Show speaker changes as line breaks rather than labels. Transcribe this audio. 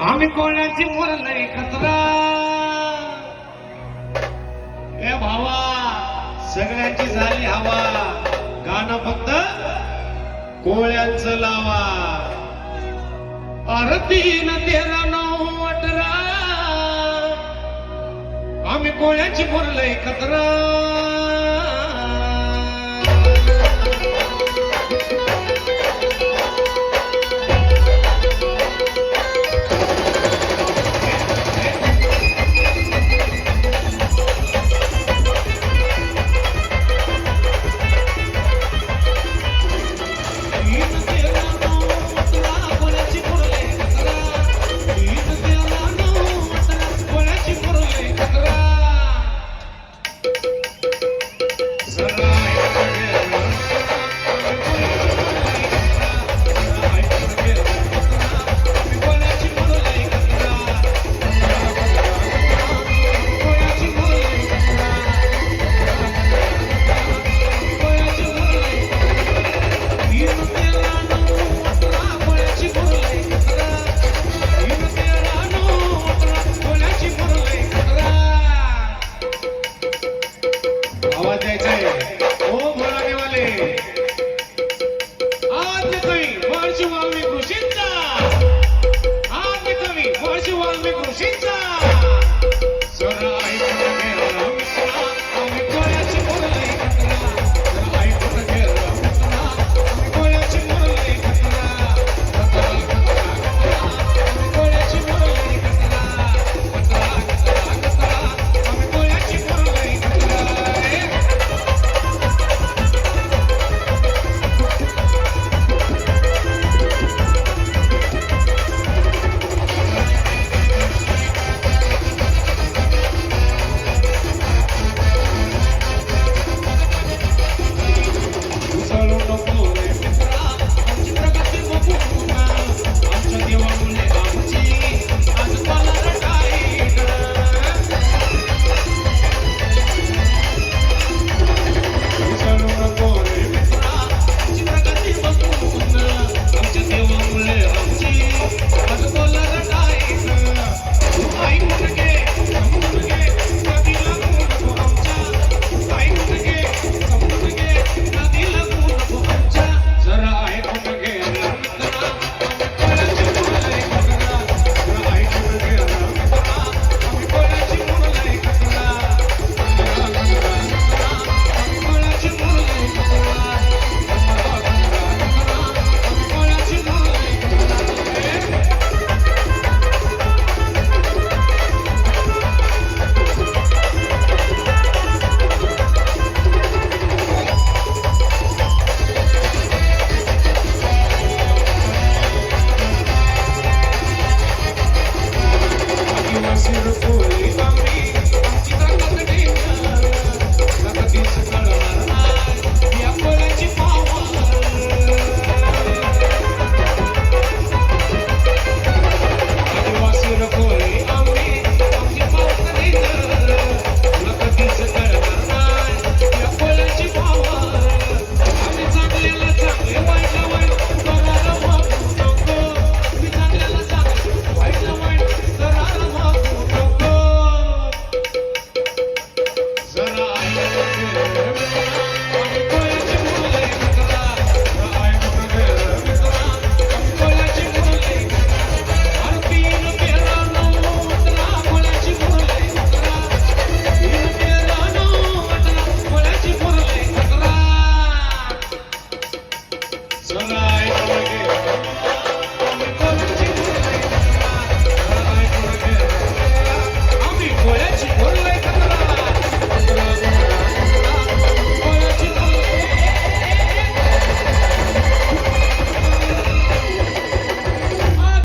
आम्ही कोणाची मोरल एकत्र ए भावा सगळ्यांची झाली हवा. गाणं फक्त कोळ्यांचं लावा. अरे तीन तेरा नऊ अठरा. आम्ही कोळ्याची मोरल एकत्र She's